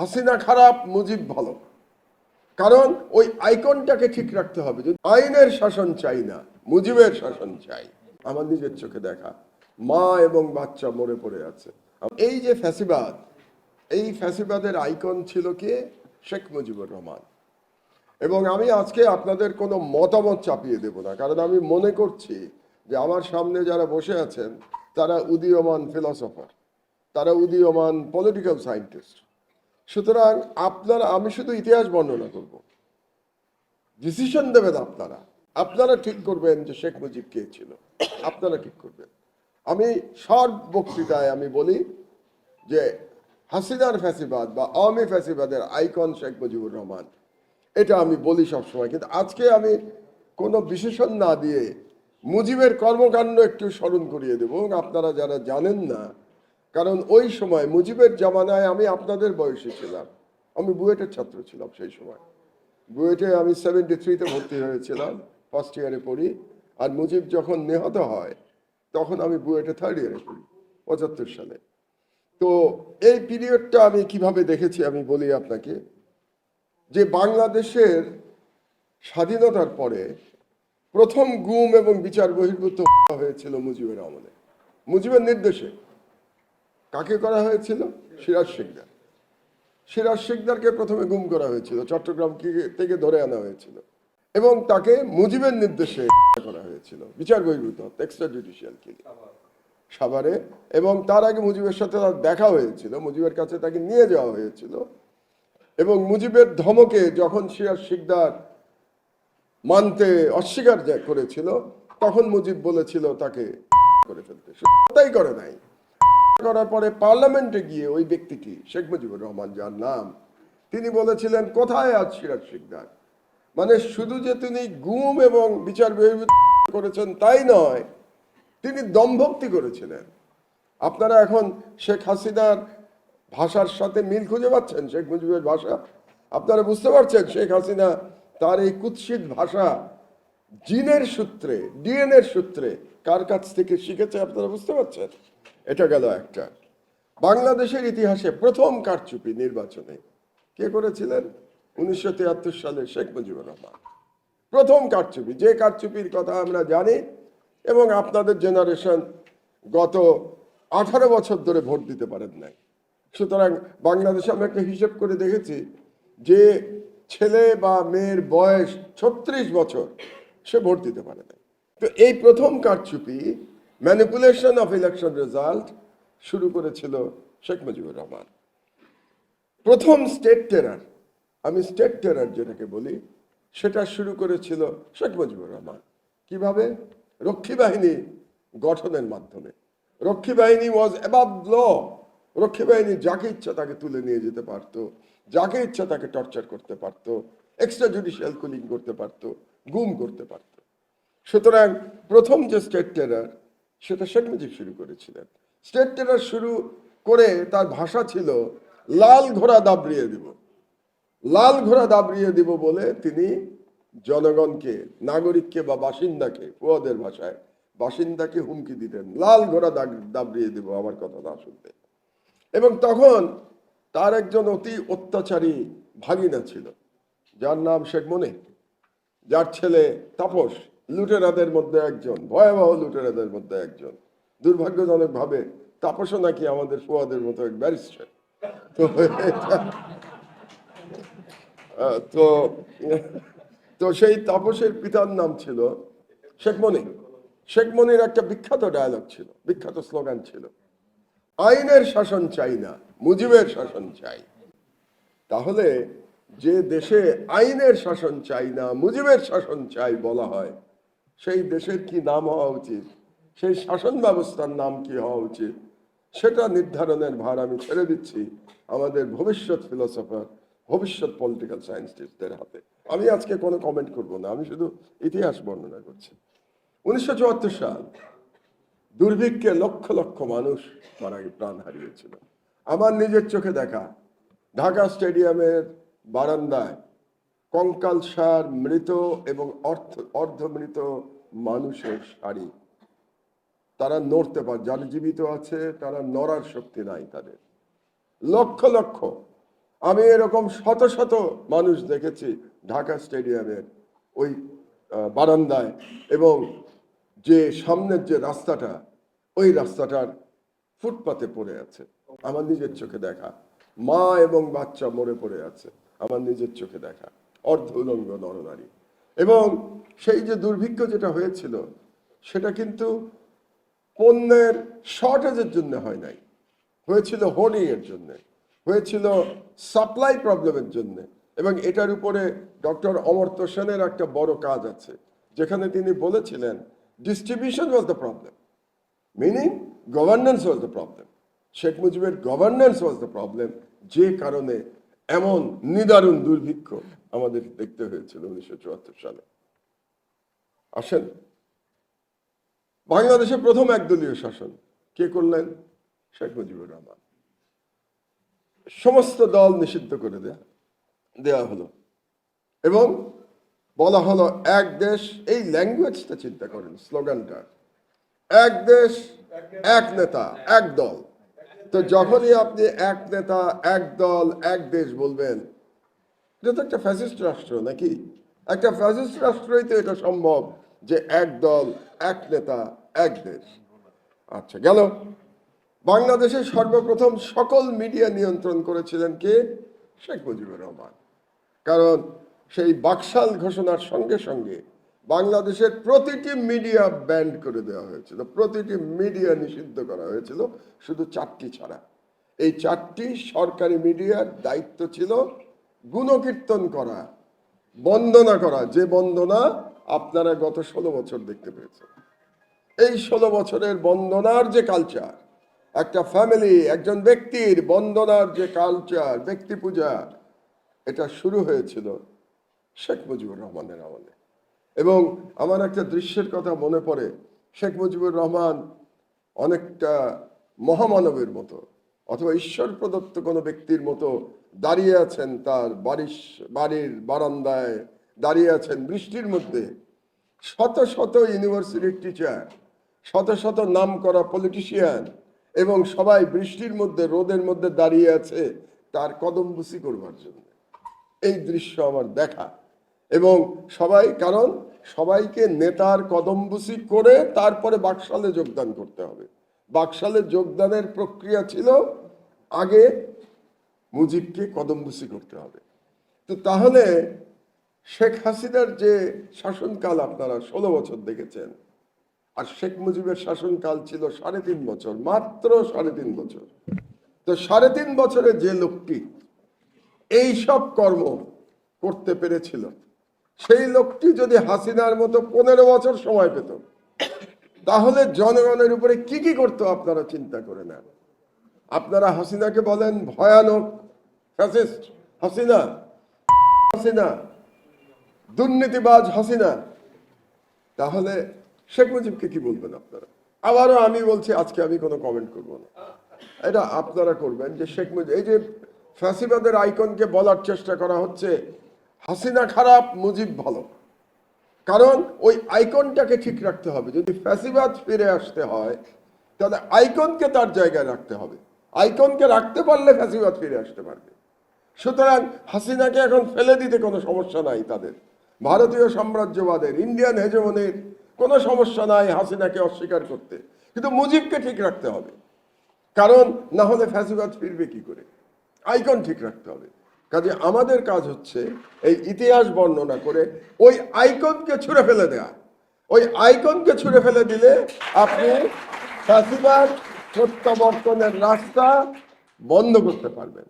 হাসিনা খারাপ, মুজিব ভালো। কারণ ওই আইকনটাকে ঠিক রাখতে হবে। যদি আইনের শাসন চাই না, মুজিবের শাসন চাই, আমার নিজের চোখে দেখা, মা এবং বাচ্চা মরে পড়ে আছে। এই যে ফ্যাসিবাদ, এই ফ্যাসিবাদের আইকন ছিল কে? শেখ মুজিবুর রহমান। এবং আমি আজকে আপনাদের কোনো মতামত চাপিয়ে দেব না, কারণ আমি মনে করছি যে আমার সামনে যারা বসে আছেন, তারা উদীয়মান ফিলসফার, তারা উদীয়মান পলিটিক্যাল সায়েন্টিস্ট। সুতরাং আপনারা, আমি শুধু ইতিহাস বর্ণনা করব। ডিসিশন দেবেন আপনারা। আপনারা ঠিক করবেন যে শেখ মুজিব কে ছিল। আপনারা ঠিক করবেন। আমি সব বক্তৃতায় আমি বলি যে হাসিনার ফ্যাসিবাদ বা আওয়ামী ফ্যাসিবাদের আইকন শেখ মুজিবুর রহমান, এটা আমি বলি সবসময়। কিন্তু আজকে আমি কোনো বিশেষণ না দিয়ে মুজিবের কর্মকাণ্ড একটু স্মরণ করিয়ে দেব। এবং আপনারা যারা জানেন না কারণ ওই সময় মুজিবের জামানায় আমি আপনাদের বয়সে ছিলাম। আমি বুয়েটের ছাত্র ছিলাম সেই সময়। বুয়েটে আমি সেভেন্টি থ্রিতে ভর্তি হয়েছিলাম ফার্স্ট ইয়ারে পড়ি। আর মুজিব যখন নিহত হয়, তখন আমি বুয়েটে থার্ড ইয়ারে পড়ি, পঁচাত্তর সালে। তো এই পিরিয়ডটা আমি কীভাবে দেখেছি আমি বলি আপনাকে। যে বাংলাদেশের স্বাধীনতার পরে প্রথম গুম এবং বিচার বহির্ভূত হয়েছিল মুজিবের আমলে। মুজিবের নির্দেশে। কাকে করা হয়েছিল? সিরাজ শেখদার সিরাজ শেখদারকে প্রথমে গুম করা হয়েছিল, চট্টগ্রাম থেকে ধরে আনা হয়েছিল? এবং তাকে মুজিবের নির্দেশে করা হয়েছিল। বিচার বহির্ভূত এক্সট্রা জুডিশিয়াল সাভারে। এবং তার আগে মুজিবের সাথে তার দেখা হয়েছিল, মুজিবের কাছে তাকে নিয়ে যাওয়া হয়েছিল। এবং মুজিবের ধমকে যখন সিরাজ শিকদার মানতে অস্বীকার করেছিল, তখন মুজিব বলেছিল, তাকে করে ফেলতে। তাই করে নাই। করার পরে পার্লামেন্টে গিয়ে ওই ব্যক্তিটি, শেখ মুজিবুর রহমান যার নাম, তিনি বলেছিলেন, কোথায় আজ সিরাজ শিকদার? মানে শুধু যে তিনি গুম এবং বিচার বহির্ভূত করেছেন তাই নয়, তিনি দমভক্তি করেছিলেন। আপনারা এখন শেখ হাসিনার ভাষার সাথে মিল খুঁজে পাচ্ছেন, শেখ মুজিবের ভাষা? আপনারা বুঝতে পারছেন, শেখ হাসিনা তার এই কুৎসিত ভাষা জিনের সূত্রে, ডিএনএর সূত্রে কার কাছ থেকে শিখেছে আপনারা বুঝতে পারছেন? এটা গেল একটা। বাংলাদেশের ইতিহাসে প্রথম কারচুপি নির্বাচনে কে করেছিলেন? উনিশশো তিয়াত্তর সালে শেখ মুজিবুর রহমান। প্রথম কারচুপি, যে কারচুপির কথা আমরা জানি এবং আপনাদের জেনারেশন গত আঠারো বছর ধরে ভোট দিতে পারেন নাই। সুতরাং বাংলাদেশে আমরা একটা হিসেব করে দেখেছি যে ছেলে বা মেয়ের বয়স ছত্রিশ বছর সে ভোট দিতে পারে না তো এই প্রথম কারচুপি ম্যানিপুলেশন অফ ইলেকশন রেজাল্ট শুরু করেছিল শেখ মুজিবুর রহমান। প্রথম স্টেট টেরার আমি স্টেট টেরার যেটাকে বলি, সেটা শুরু করেছিল শেখ মুজিবুর রহমান। কীভাবে? রক্ষী বাহিনী গঠনের মাধ্যমে। রক্ষী বাহিনী ওয়াজ অ্যাবাভ ল রক্ষী বাহিনী যাকে ইচ্ছা তাকে তুলে নিয়ে যেতে পারতো, যাকে ইচ্ছা তাকে টর্চার করতে পারতো এক্সট্রা জুডিশিয়াল কুলিং করতে পারতো, গুম করতে পারতো। সুতরাং প্রথম যে স্টেট টেরার সেটা শেখ মুজিব শুরু করেছিলেন। স্টেট টেরার শুরু করে তার ভাষা ছিল, লাল ঘোড়া দাবড়িয়ে দিব। লাল ঘোড়া দাবড়িয়ে দিব বলে তিনি জনগণকে, নাগরিককে বা বাসিন্দাকে ওদের ভাষায় বাসিন্দাকে হুমকি দিতেন। লাল ঘোড়া দাবড়িয়ে দিব আমার কথা না শুনতে। এবং তখন তার একজন অতি অত্যাচারী ভাগিনা ছিল, যার নাম শেখ মনে যার ছেলে তাপস। লুটেরাদের মধ্যে একজন, ভয়াবহ লুটেরাদের মধ্যে একজন। দুর্ভাগ্যজনক ভাবে তাপসও নাকি আমাদের ফুয়াদের মতো এক ব্যারিস্টার। তো তো তো সেই তাপসের পিতার নাম ছিল শেখ মনি শেখ মনির একটা বিখ্যাত ডায়লগ ছিল, বিখ্যাত স্লোগান ছিল, আইনের শাসন চাই না, মুজিবের শাসন চাই। তাহলে যে দেশে আইনের শাসন চাই না, মুজিবের শাসন চাই বলা হয় সেই দেশের কি নাম হওয়া উচিত? সেই শাসন ব্যবস্থার নাম কি হওয়া উচিত? সেটা নির্ধারণের ভার আমি ছেড়ে দিচ্ছি আমাদের ভবিষ্যৎ ফিলোসফার ভবিষ্যৎ পলিটিক্যাল সায়েন্টিস্টদের হাতে। আমি আজকে কোনো কমেন্ট করব না, আমি শুধু ইতিহাস বর্ণনা করছি। উনিশশো চুয়াত্তর সাল, দুর্ভিক্ষে লক্ষ লক্ষ মানুষ মারা প্রাণ হারিয়েছিল। আমার নিজের চোখে দেখা, ঢাকা স্টেডিয়ামের বারান্দায় কঙ্কাল সার মৃত এবং অর্থ, অর্ধমৃত মানুষের শাড়ি। তারা নড়তে পারে, যারা জীবিত আছে, তারা নড়ার শক্তি নাই তাদের। লক্ষ লক্ষ। আমি এরকম শত শত মানুষ দেখেছি ঢাকা স্টেডিয়ামের ওই বারান্দায় এবং যে সামনের যে রাস্তাটা, ওই রাস্তাটার ফুটপাতে পড়ে আছে। আমার নিজের চোখে দেখা। মা এবং বাচ্চা মরে পড়ে আছে। আমার নিজের চোখে দেখা। অর্ধ উলঙ্গ নরনারী এবং সেই যে দুর্ভিক্ষ যেটা হয়েছিল, সেটা কিন্তু পণ্যের শর্টেজের জন্য হয় নাই। হয়েছিল হোর্ডিং এর জন্য, হয়েছিল সাপ্লাই প্রবলেমের জন্য। এবং এটার উপরে ডক্টর অমর্ত্য সেনের একটা বড় কাজ আছে, যেখানে তিনি বলেছিলেন distribution was the problem meaning governance was the problem Sheikh মুজিবের গভর্নেন্স ওয়াজ দ্য প্রবলেম যে কারণে এমন নিদারুণ দুর্ভিক্ষ আমাদের দেখতে হয়েছিল উনিশশো চুয়াত্তর সালে। আসেন। বাংলাদেশে প্রথম একদলীয় শাসন। কে করলেন? শেখ মুজিবুর রহমান। সমস্ত দল নিষিদ্ধ করে দেয়া দেয়া হলো। এবং বলা হলো, এক দেশ এই ল্যাঙ্গুয়েজটা চিন্তা করেন, স্লোগানটা। এক দেশ, এক নেতা, এক দল। তো যখনই আপনি এক নেতা, এক দল, এক দেশ বলবেন এটা তো একটা ফ্যাসিস্ট রাষ্ট্র নাকি? একটা ফ্যাসিস্ট রাষ্ট্রই তো এটা সম্ভব যে এক দল, এক নেতা, এক দেশ। আচ্ছা গেল। বাংলাদেশের সর্বপ্রথম সকল মিডিয়া নিয়ন্ত্রণ করেছিলেন কে? শেখ মুজিবুর রহমান। কারণ সেই বাকশাল ঘোষণার সঙ্গে সঙ্গে বাংলাদেশের প্রতিটি মিডিয়া ব্যান্ড করে দেওয়া হয়েছিল। প্রতিটি মিডিয়া নিষিদ্ধ করা হয়েছিল শুধু চারটি ছাড়া। এই চারটি সরকারি মিডিয়ার দায়িত্ব ছিল গুণকীর্তন করা, বন্দনা করা, যে বন্দনা আপনারা গত ষোলো বছর দেখতে পেয়েছেন। এই ষোলো বছরের বন্দনার যে কালচার একটা ফ্যামিলি একজন ব্যক্তির বন্দনার যে কালচার ব্যক্তি পূজা, এটা শুরু হয়েছিল শেখ মুজিবুর রহমানের আমলে। এবং আমার একটা দৃশ্যের কথা মনে পড়ে, শেখ মুজিবুর রহমান অনেকটা মহামানবের মতো অথবা ঈশ্বর প্রদত্ত কোনো ব্যক্তির মতো দাঁড়িয়ে আছেন তার বাড়ির বাড়ির বারান্দায় দাঁড়িয়ে আছেন বৃষ্টির মধ্যে, শত শত ইউনিভার্সিটির টিচার শত শত নাম করা পলিটিশিয়ান এবং সবাই বৃষ্টির মধ্যে, রোদের মধ্যে দাঁড়িয়ে আছে তার কদম বুসি করবার জন্য। এই দৃশ্য আমার দেখা। এবং সবাই, কারণ সবাইকে নেতার কদমবুসি করে তারপরে বাকশালে যোগদান করতে হবে। বাকশালে যোগদানের প্রক্রিয়া ছিল আগে মুজিবকে কদমবুসি করতে হবে। তো তাহলে শেখ হাসিনার যে শাসনকাল আপনারা ষোলো বছর দেখেছেন, আর শেখ মুজিবের শাসনকাল ছিল সাড়ে তিন বছর, মাত্র সাড়ে তিন বছর। তো সাড়ে তিন বছরে যে লোকটি এই সব কর্ম করতে পেরেছিল, সেই লোকটি যদি হাসিনার মতো পনেরো বছর সময় পেত তাহলে জনগণের উপরে কি কি করতো আপনারা চিন্তা করে নেন। আপনারা হাসিনাকে বলেন, ভয়ানক ফ্যাসিস্ট হাসিনা হাসিনা, দুর্নীতিবাজ হাসিনা। তাহলে শেখ মুজিবকে কি বলবেন আপনারা? আবারও আমি বলছি, আজকে আমি কোনো কমেন্ট করব না। এটা আপনারা করবেন যে শেখ মুজিব, এই যে ফ্যাসিবাদের আইকনকে বলার চেষ্টা করা হচ্ছে, হাসিনা খারাপ, মুজিব ভালো। কারণ ওই আইকনটাকে ঠিক রাখতে হবে। যদি ফ্যাসিবাদ ফিরে আসতে হয়, তাহলে আইকনকে তার জায়গায় রাখতে হবে। আইকনকে রাখতে পারলে ফ্যাসিবাদ ফিরে আসতে পারবে। সুতরাং হাসিনাকে এখন ফেলে দিতে কোনো সমস্যা নাই তাদের। ভারতীয় সাম্রাজ্যবাদের, ইন্ডিয়ান হেজমনির কোনো সমস্যা নাই হাসিনাকে অস্বীকার করতে। কিন্তু মুজিবকে ঠিক রাখতে হবে। কারণ না হলে ফ্যাসিবাদ ফিরবে কি করে? আইকন ঠিক রাখতে হবে। কাজে আমাদের কাজ হচ্ছে এই ইতিহাস বর্ণনা করে ওই আইকনকে ছুঁড়ে ফেলে দেয়া। ওই আইকনকে ছুঁড়ে ফেলে দিলে আপনি প্রত্যাবর্তনের রাস্তা বন্ধ করতে পারবেন।